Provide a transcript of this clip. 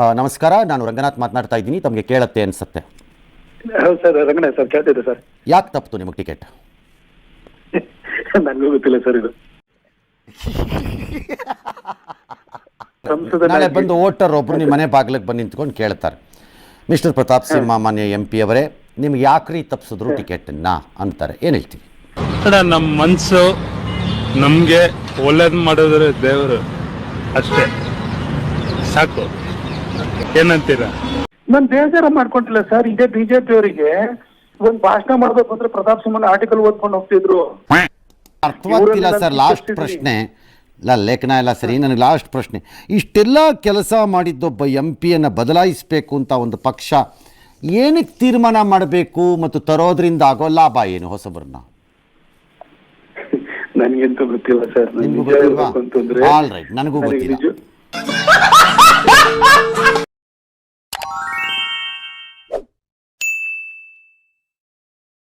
ನಮಸ್ಕಾರ ನಾನು ರಂಗನಾಥ್ ಮಾತನಾಡ್ತಾ ಇದ್ದೀನಿ ತಮಗೆ ಕೇಳತ್ತೆ ಅನ್ಸುತ್ತೆ. ಹೌದು ಸರ್ ರಂಗನಾಥ್ ಸರ್ ಕೇಳ್ತಿದ್ದೆ ಸರ್. ಯಾಕೆ ತಪ್ಪಿತು ನಿಮಗೆ ಟಿಕೆಟ್? ನನಗೂ ಗೊತ್ತಿಲ್ಲ ಸರ್ ಇದು. ನಾಳೆ ಬಂದು ಓಟರ್ ಒಬ್ರು ನಿಮ್ಮ ಮನೆ ಬಾಗಿಲಿಗೆ ಬಂದು ನಿಂತ್ಕೊಂಡು ಕೇಳ್ತಾರೆ. ಮಿಸ್ಟರ್ ಪ್ರತಾಪ್ ಸಿಂಹ ಮಾನ್ಯ ಎಂ ಪಿ ಅವರೇ ನಿಮ್ಗೆ ಯಾಕ್ರಿ ತಪ್ಪಿಸಿದ್ರು ಟಿಕೆಟನ್ನ ಅಂತಾರೆ ಏನು ಹೇಳ್ತೀವಿ ನಮ್ಮ ಮನಸ್ಸು ನಮಗೆ ಒಳ್ಳೇದು ಮಾಡಿದ್ರೆ ದೇವರು ಅಷ್ಟೇ. ಸಾಕು. ಏನಂತೀರಾ? ನಾನು ಬೇಜಾರ ಮಾಡ್ಕೊಂಡಿಲ್ಲ ಸರ್. ಇದೇ ಬಿಜೆಪಿ ಅವರಿಗೆ ಒಂದ್ ಭಾಷಣ ಮಾಡ್ಬೇಕು ಅಂದ್ರೆ ಪ್ರತಾಪ್ ಸಿಂಹ ಆರ್ಟಿಕಲ್ ಓದ್ಕೊಂಡು ಹೋಗ್ತಿದ್ರು. ಅರ್ಥವಾಗ್ತಿಲ್ಲ ಸರ್ ಲಾಸ್ಟ್ ಪ್ರಶ್ನೆ. ಇಲ್ಲ ಲೇಖನ ಇಲ್ಲ ಸರಿ ನನಗೆ ಲಾಸ್ಟ್ ಪ್ರಶ್ನೆ. ಇಷ್ಟೆಲ್ಲ ಕೆಲಸ ಮಾಡಿದ್ದೊಬ್ಬ ಎಂ ಪಿಯನ್ನು ಬದಲಾಯಿಸಬೇಕು ಅಂತ ಒಂದು ಪಕ್ಷ ಏನಕ್ಕೆ ತೀರ್ಮಾನ ಮಾಡಬೇಕು ಮತ್ತು ತರೋದ್ರಿಂದ ಆಗೋ ಲಾಭ ಏನು ಹೊಸಬರನ್ನ? ನನಗಂತೂ ಗೊತ್ತಿಲ್ಲ ಸರ್. ನನಗೂ ಗೊತ್ತಿಲ್ಲ.